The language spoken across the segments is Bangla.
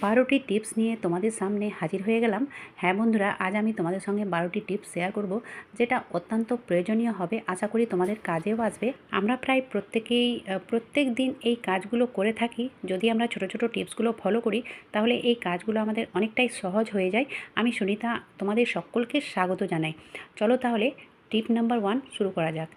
বারোটি টিপস নিয়ে তোমাদের সামনে হাজির হয়ে গেলাম। হ্যাঁ বন্ধুরা, আজ আমি তোমাদের সঙ্গে বারোটি টিপস শেয়ার করব, যেটা অত্যন্ত প্রয়োজনীয় হবে। আশা করি তোমাদের কাজেও আসবে। আমরা প্রায় প্রত্যেকেই প্রত্যেক দিন এই কাজগুলো করে থাকি। যদি আমরা ছোট ছোট টিপসগুলো ফলো করি, তাহলে এই কাজগুলো আমাদের অনেকটাই সহজ হয়ে যায়। আমি সুনিতা, তোমাদের সকলকে স্বাগত জানাই। চলো তাহলে, টিপ নাম্বার ওয়ান শুরু করা যাক।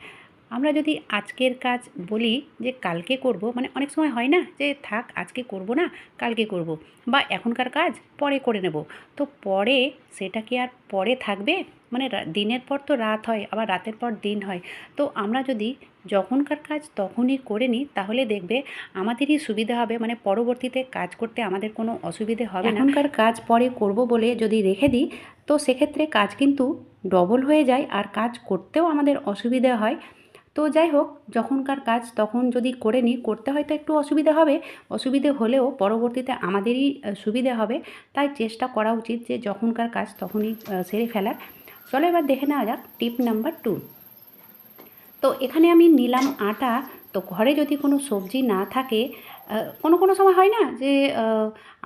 আমরা যদি আজকের কাজ বলি যে কালকে করব মানে অনেক সময় হয় না যে থাক আজকে করব না, কালকে করব বা এখনকার কাজ পরে করে নেব। তো পরে সেটা কি আর পরে থাকবে? মানে দিনের পর তো রাত হয়, আবার রাতের পর দিন হয়। তো আমরা যদি যখনকার কাজ তখনই করে নিই, তাহলে দেখবে আমাদেরই সুবিধা হবে মানে পরবর্তীতে কাজ করতে আমাদের কোনো অসুবিধে হবে না। এখনকার কাজ পরে করব বলে যদি রেখে দিই, তো সেক্ষেত্রে কাজ কিন্তু ডবল হয়ে যায় আর কাজ করতেও আমাদের অসুবিধা হয়। তো যাই হোক, যখনকার কাজ তখন যদি করে নিই, করতে হয়তো একটু অসুবিধা হবে। অসুবিধে হলেও পরবর্তীতে আমাদেরই সুবিধে হবে। তাই চেষ্টা করা উচিত যে যখনকার কাজ তখনই সেরে ফেলার। চলো এবার দেখে নেওয়া যাক টিপ নাম্বার টু। তো এখানে আমি নিলাম আটা। তো ঘরে যদি কোনো সবজি না থাকে কোনো কোনো সময় হয় না যে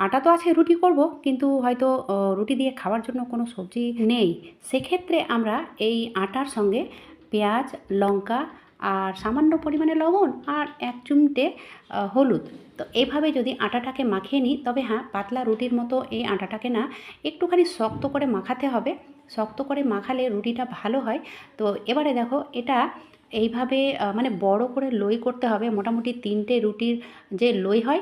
আটা তো আছে, রুটি করব, কিন্তু হয়তো রুটি দিয়ে খাওয়ার জন্য কোনো সবজি নেই। সেক্ষেত্রে আমরা এই আটার সঙ্গে পেঁয়াজ, লঙ্কা আর সামান্য পরিমাণে লবণ আর এক চুমটে হলুদ। তো এইভাবে যদি আটাটাকে মাখিয়ে নিই, তবে হ্যাঁ পাতলা রুটির মতো এই আটাটাকে না একটুখানি শক্ত করে মাখাতে হবে। শক্ত করে মাখালে রুটিটা ভালো হয়। তো এবারে দেখো, এটা এইভাবে মানে বড় করে লই করতে হবে। মোটামুটি তিনটে রুটির যে লই হয়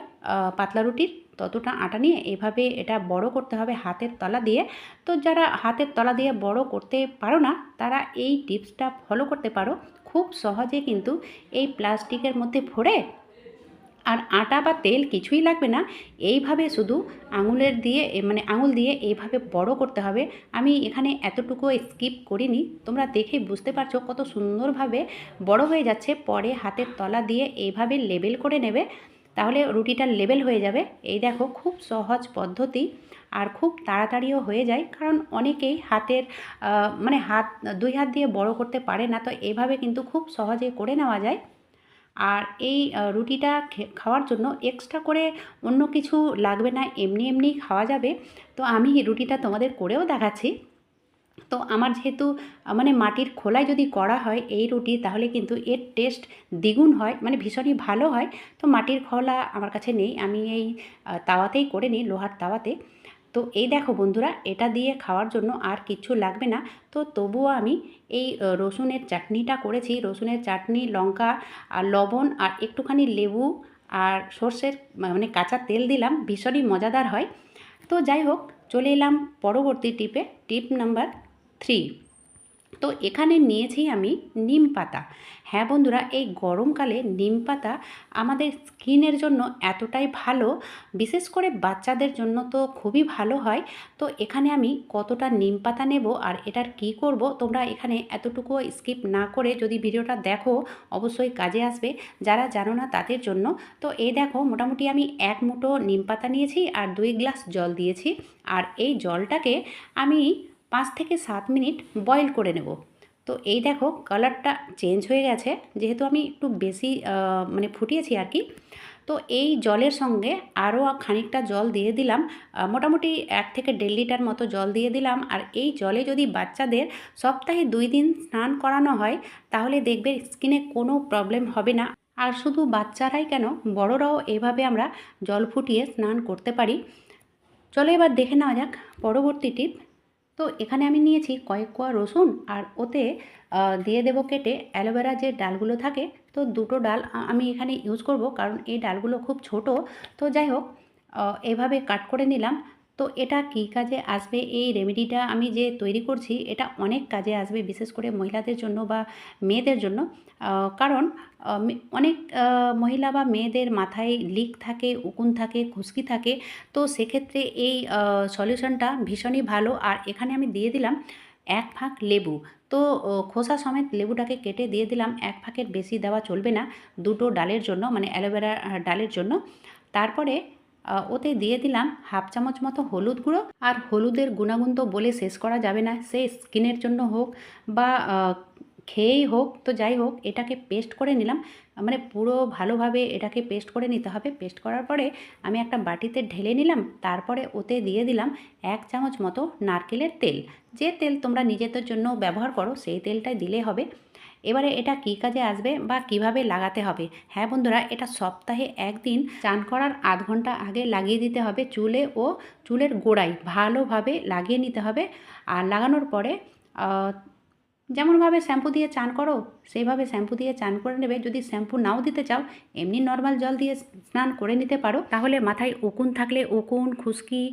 পাতলা রুটির, ততটা আটা নিয়ে এভাবে এটা বড় করতে হবে হাতের তলা দিয়ে। তো যারা হাতের তলা দিয়ে বড় করতে পারো না, তারা এই টিপসটা ফলো করতে পারো। খুব সহজে কিন্তু এই প্লাস্টিকের মধ্যে ভরে আর আটা বা তেল কিছুই লাগবে না। এইভাবে শুধু আঙুলের দিয়ে মানে আঙুল দিয়ে এইভাবে বড় করতে হবে। আমি এখানে এতটুকু স্কিপ করিনি। তোমরা দেখে বুঝতে পারছ কত সুন্দরভাবে বড় হয়ে যাচ্ছে। পরে হাতের তলা দিয়ে এইভাবে লেবেল করে নেবে। তাহলে রুটিটা লেবেল হয়ে যাবে। এই দেখো খুব সহজ পদ্ধতি আর খুব তাড়াতাড়িও হয়ে যায়, কারণ অনেকেই হাতের মানে হাত, দুই হাত দিয়ে বড় করতে পারে না, তো এইভাবে কিন্তু খুব সহজে করে নেওয়া যায়। আর এই রুটিটা খাওয়ার জন্য এক্সট্রা করে অন্য কিছু লাগবে না, এমনি এমনি খাওয়া যাবে। তো আমি রুটিটা তোমাদের করেও দেখাচ্ছি। তো আমার যেহেতু মানে মাটির খোলায় যদি করা হয় এই রুটি, তাহলে কিন্তু এর টেস্ট দ্বিগুণ হয় মানে ভীষণই ভালো হয়। তো মাটির খোলা আমার কাছে নেই, আমি এই তাওয়াতেই করে নিই, লোহার তাওয়াতে। তো এই দেখো বন্ধুরা, এটা দিয়ে খাওয়ার জন্য আর কিছু লাগবে না। তো তবুও আমি এই রসুনের চাটনিটা করেছি। রসুনের চাটনি, লঙ্কা আর লবণ আর একটুখানি লেবু আর সর্ষের মানে কাঁচা তেল দিলাম, ভীষণই মজাদার হয়। তো যাই হোক, চলে এলাম পরবর্তী টিপে টিপ নাম্বার থ্রি। তো এখানে নিয়েছি আমি নিম পাতা। হ্যাঁ বন্ধুরা, এই গরমকালে নিম পাতা আমাদের স্কিনের জন্য এতটাই ভালো, বিশেষ করে বাচ্চাদের জন্য তো খুবই ভালো হয়। তো এখানে আমি কতটা নিম পাতা নেব আর এটার কি করব, তোমরা এখানে এতটুকু স্কিপ না করে যদি ভিডিওটা দেখো, অবশ্যই কাজে আসবে। যারা জানো না তাদের জন্য। তো এই দেখো, মোটামুটি আমি এক মুঠো নিম পাতা নিয়েছি আর দুই গ্লাস জল দিয়েছি। আর এই জলটাকে আমি পাঁচ থেকে সাত মিনিট বয়েল করে নেব। তো এই দেখো কালারটা চেঞ্জ হয়ে গেছে, যেহেতু আমি একটু বেশি মানে ফুটিয়েছি আর কি। তো এই জলের সঙ্গে আরও খানিকটা জল দিয়ে দিলাম মোটামুটি এক থেকে দেড় লিটার মতো জল দিয়ে দিলাম। আর এই জলে যদি বাচ্চাদের সপ্তাহে দুই দিন স্নান করানো হয়, তাহলে দেখবে স্কিনে কোনো প্রবলেম হবে না। আর শুধু বাচ্চারাই কেন, বড়রাও এভাবে আমরা জল ফুটিয়ে স্নান করতে পারি। চলো এবার দেখে নেওয়া যাক পরবর্তী টিপ তো এখানে আমি নিয়েছি কয়েক কোয়া রসুন আর ওতে দিয়ে দেবো কেটে অ্যালোভেরা যে ডালগুলো থাকে, তো দুটো ডাল আমি এখানে ইউজ করব কারণ এই ডালগুলো খুব ছোট। তো যাই হোক এভাবে কাট করে নিলাম। তো এটা কী কাজে আসবে? এই রেমেডিটা আমি যে তৈরি করছি, এটা অনেক কাজে আসবে বিশেষ করে মহিলাদের জন্য বা মেয়েদের জন্য। কারণ অনেক মহিলা বা মেয়েদের মাথায় লিক থাকে, উকুন থাকে, খুশকি থাকে। তো সেক্ষেত্রে এই সলিউশনটা ভীষণই ভালো। আর এখানে আমি দিয়ে দিলাম এক ফাঁক লেবু। তো খোসা সমেত লেবুটাকে কেটে দিয়ে দিলাম। এক ফাঁকের বেশি দেওয়া চলবে না। দুটো ডালের জন্য মানে অ্যালোভেরা ডালের জন্য। তারপরে ওতে দিয়ে দিলাম হাফ চামচ মতো হলুদ গুঁড়ো আর হলুদের গুণাগুণ তো বলে শেষ করা যাবে না। সে স্কিনের জন্য হোক বা খেয়েই হোক, তো যাই হোক, এটাকে পেস্ট করে নিলাম। মানে পুরো ভালোভাবে এটাকে পেস্ট করে নিতে হবে। পেস্ট করার পরে আমি একটা বাটিতে ঢেলে নিলাম। তারপরে ওতে দিয়ে দিলাম এক চামচ মতো নারকেলের তেল। যে তেল তোমরা নিজেদের জন্য ব্যবহার করো, সেই তেলটাই দিলে হবে। এবারে এটা কি কাজে আসবে বা কীভাবে লাগাতে হবে? হ্যাঁ বন্ধুরা, এটা সপ্তাহে একদিন চান করার আধ ঘণ্টা আগে লাগিয়ে দিতে হবে চুলে ও চুলের গোড়ায়। ভালোভাবে লাগিয়ে নিতে হবে। আর লাগানোর পরে যেমনভাবে শ্যাম্পু দিয়ে চান করো সেইভাবে শ্যাম্পু দিয়ে চান করে নেবে। যদি শ্যাম্পু নাও দিতে চাও, এমনি নর্মাল জল দিয়ে স্নান করে নিতে পারো। তাহলে মাথায় উকুন থাকলে উকুন, খুশকি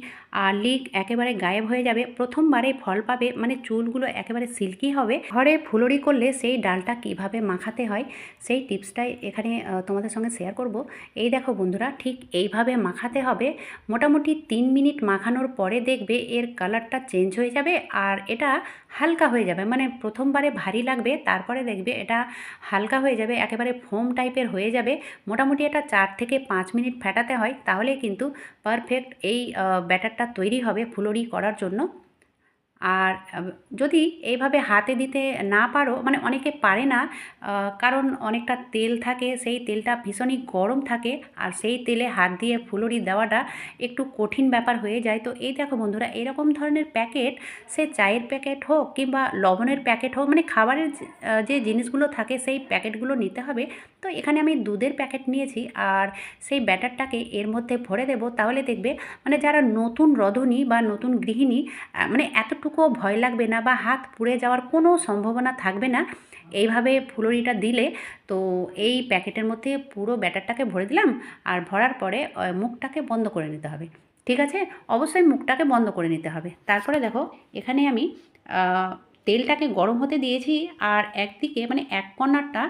আর লিক একেবারে গায়েব হয়ে যাবে। প্রথমবারে ফল পাবে মানে চুলগুলো একেবারে সিল্কি হবে। ঘরে ফুলরি করলে সেই ডালটা কীভাবে মাখাতে হয়, সেই টিপসটাই এখানে তোমাদের সঙ্গে শেয়ার করব। এই দেখো বন্ধুরা, ঠিক এইভাবে মাখাতে হবে। মোটামুটি তিন মিনিট মাখানোর পরে দেখবে এর কালারটা চেঞ্জ হয়ে যাবে আর এটা হালকা হয়ে যাবে। মানে প্রথমবারে ভারী লাগবে, তারপরে দেখবে এটা হালকা হয়ে যাবে, একেবারে ফোম টাইপের হয়ে যাবে। মোটামুটি এটা চার থেকে পাঁচ মিনিট ফেটাতে হয় তাহলে কিন্তু পারফেক্ট এই ব্যাটারটা তৈরি হবে ফুলরি করার জন্য। আর যদি এইভাবে হাতে দিতে না পারো মানে অনেকে পারে না কারণ অনেকটা তেল থাকে, সেই তেলটা ভীষণই গরম থাকে, আর সেই তেলে হাত দিয়ে ফুলুরি দেওয়াটা একটু কঠিন ব্যাপার হয়ে যায়। তো এই দেখো বন্ধুরা, এরকম ধরনের প্যাকেট, সে চায়ের প্যাকেট হোক কিংবা লবণের প্যাকেট হোক মানে খাবারের যে জিনিসগুলো থাকে, সেই প্যাকেটগুলো নিতে হবে। তো এখানে আমি দুধের প্যাকেট নিয়েছি আর সেই ব্যাটারটাকে এর মধ্যে ভরে দেবো। তাহলে দেখবে মানে যারা নতুন রধনী বা নতুন গৃহিণী মানে এতটুকুও ভয় লাগবে না বা হাত পুড়ে যাওয়ার কোনো সম্ভাবনা থাকবে না। এইভাবে ফুলুরিটা দিলে তো এই প্যাকেটের মধ্যে পুরো ব্যাটারটাকে ভরে দিলাম আর ভরার পরে মুখটাকে বন্ধ করে নিতে হবে। ঠিক আছে? অবশ্যই মুখটাকে বন্ধ করে নিতে হবে। তারপরে দেখো, এখানে আমি তেলটাকে গরম হতে দিয়েছি আর একদিকে মানে এক কর্নারটা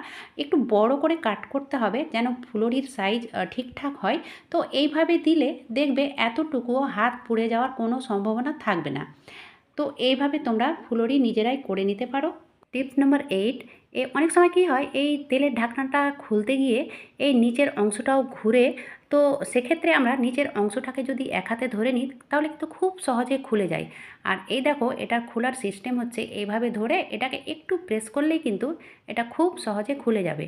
একটু বড় করে কাট করতে হবে যেন ফুলরির সাইজ ঠিকঠাক হয়। তো এইভাবে দিলে দেখবে এতটুকুও হাত পুড়ে যাওয়ার কোনো সম্ভাবনা থাকবে না। তো এইভাবে তোমরা ফুলরি নিজেরাই করে নিতে পারো। টিপস নাম্বার এইট এ অনেক সময় কী হয়, এই তেলের ঢাকনাটা খুলতে গিয়ে এই নিচের অংশটাও ঘুরে তো সেক্ষেত্রে আমরা নিচের অংশটাকে যদি এক হাতে ধরে নিই, তাহলে কিন্তু খুব সহজে খুলে যায়। আর এই দেখো, এটা খোলার সিস্টেম হচ্ছে এইভাবে ধরে এটাকে একটু প্রেস করলেই কিন্তু এটা খুব সহজে খুলে যাবে।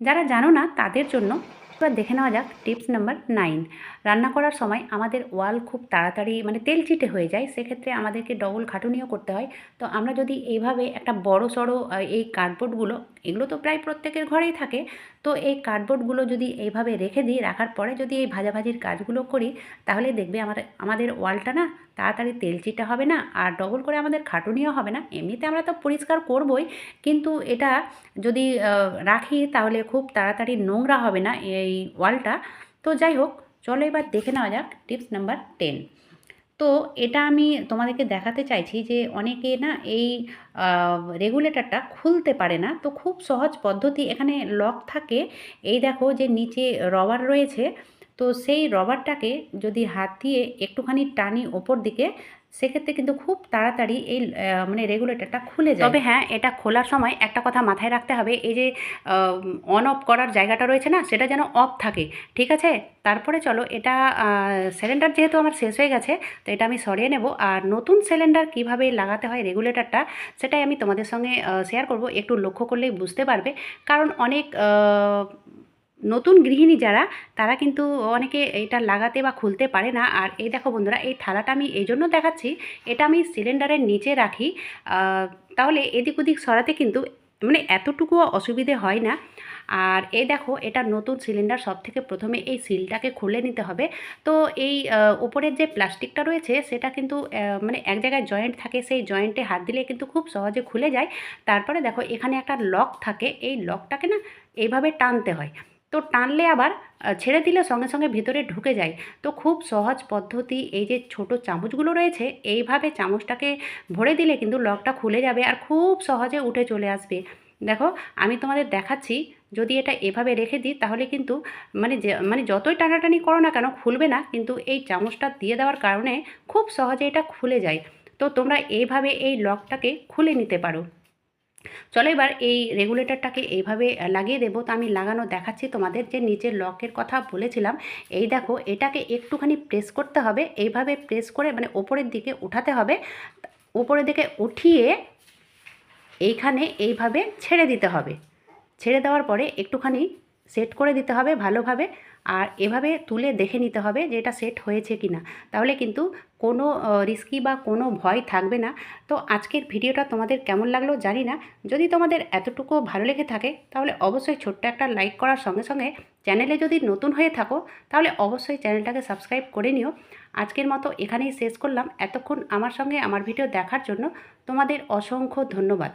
যারা জানো না তাদের জন্য এবার দেখে নেওয়া যাক টিপস নাম্বার নাইন। রান্না করার সময় আমাদের ওয়াল খুব তাড়াতাড়ি মানে তেল চিটে হয়ে যায়, সেক্ষেত্রে আমাদেরকে ডবল খাটুনিও করতে হয়। তো আমরা যদি এইভাবে একটা বড় সড়ো এই কার্ডবোর্ডগুলো এগুলো তো প্রায় প্রত্যেকের ঘরেই থাকে, তো এই কার্ডবোর্ডগুলো যদি এইভাবে রেখে দিই, রাখার পরে যদি এই ভাজাভাজির কাজগুলো করি, তাহলে দেখবে আমাদের আমাদের ওয়ালটা না তাড়াতাড়ি তেল চিটা হবে না, আর ডবল করে আমাদের খাটুনিও হবে না। এমনিতে আমরা তো পরিষ্কার করবই, কিন্তু এটা যদি রাখি, তাহলে খুব তাড়াতাড়ি নোংরা হবে না, এই ওয়ালটা। তো যাই হোক, চলো এবার দেখে নেওয়া যাক টিপস নাম্বার টেন। তো এটা আমি তোমাদেরকে দেখাতে চাইছি যে অনেকে না এই রেগুলেটরটা খুলতে পারে না। তো খুব সহজ পদ্ধতি এখানে লক থাকে। এই দেখো যে নিচে রবার রয়েছে। তো সেই রবারটাকে যদি হাত দিয়ে একটুখানি টানি ওপর দিকে, সেক্ষেত্রে কিন্তু খুব তাড়াতাড়ি এই মানে রেগুলেটরটা খুলে যায়। তবে হ্যাঁ এটা খোলার সময় একটা কথা মাথায় রাখতে হবে, এই যে অন অফ করার জায়গাটা রয়েছে না, সেটা যেন অফ থাকে, ঠিক আছে? তারপরে চলো, এটা সিলিন্ডার যেহেতু আমার শেষ হয়ে গেছে, তো এটা আমি সরিয়ে নেব, আর নতুন সিলিন্ডার কীভাবে লাগাতে হয় রেগুলেটরটা সেটাই আমি তোমাদের সঙ্গে শেয়ার করব, একটু লক্ষ্য করলেই বুঝতে পারবে, কারণ অনেক নতুন গৃহিণী যারা তারা কিন্তু অনেকে এটা লাগাতে বা খুলতে পারে না। আর এই দেখো বন্ধুরা এই থালাটা আমি এই জন্য দেখাচ্ছি এটা আমি সিলিন্ডারের নিচে রাখি। তাহলে এদিক ওদিক সরাতে কিন্তু মানে এতটুকুও অসুবিধে হয় না। আর এই দেখো এটা নতুন সিলিন্ডার সব থেকে প্রথমে এই সিলটাকে খুলে নিতে হবে। তো এই আহ, উপরের যে প্লাস্টিকটা রয়েছে সেটা কিন্তু মানে এক জায়গায় জয়েন্ট থাকে সেই জয়েন্টে হাত দিলে কিন্তু খুব সহজে খুলে যায়। তারপরে দেখো এখানে একটা লক থাকে এই লকটাকে না এইভাবে টানতে হয়। তো টানলে আবার ছেড়ে দিলে সঙ্গে সঙ্গে ভিতরে ঢুকে যায়। তো খুব সহজ পদ্ধতি এই যে ছোট চামচগুলো রয়েছে, এইভাবে চামচটাকে ভরে দিলে কিন্তু লকটা খুলে যাবে আর খুব সহজে উঠে চলে আসবে। দেখো, আমি তোমাদের দেখাচ্ছি, যদি এটা এভাবে রেখে দিই তাহলে কিন্তু মানে যে মানে যতই টানাটানি করো না কেন খুলবে না, কিন্তু এই চামচটা দিয়ে দেওয়ার কারণে খুব সহজে এটা খুলে যায়। তো তোমরা এইভাবে এই লকটাকে খুলে নিতে পারো। চলো এবার এই রেগুলেটরটাকে এইভাবে লাগিয়ে দেবো। তো আমি লাগানো দেখাচ্ছি তোমাদের যে নিচের লকের কথা বলেছিলাম। এই দেখো, এটাকে একটুখানি প্রেস করতে হবে। এইভাবে প্রেস করে মানে ওপরের দিকে উঠাতে হবে। উপরের দিকে উঠিয়ে এইখানে এইভাবে ছেড়ে দিতে হবে। ছেড়ে দেওয়ার পরে একটুখানি সেট করে দিতে হবে ভালোভাবে। আর এভাবে তুলে দেখে নিতে হবে যে এটা সেট হয়েছে কি না তাহলে কিন্তু কোনো রিস্কি বা কোনো ভয় থাকবে না। তো আজকের ভিডিওটা তোমাদের কেমন লাগল জানি না। যদি তোমাদের এতটুকু ভালো লেগে থাকে, তাহলে অবশ্যই ছোট্ট একটা লাইক করার সঙ্গে সঙ্গে চ্যানেলে যদি নতুন হয়ে থাকো, তাহলে অবশ্যই চ্যানেলটাকে সাবস্ক্রাইব করে নিও। আজকের মতো এখানেই শেষ করলাম। এতক্ষণ আমার সঙ্গে আমার ভিডিও দেখার জন্য তোমাদের অসংখ্য ধন্যবাদ।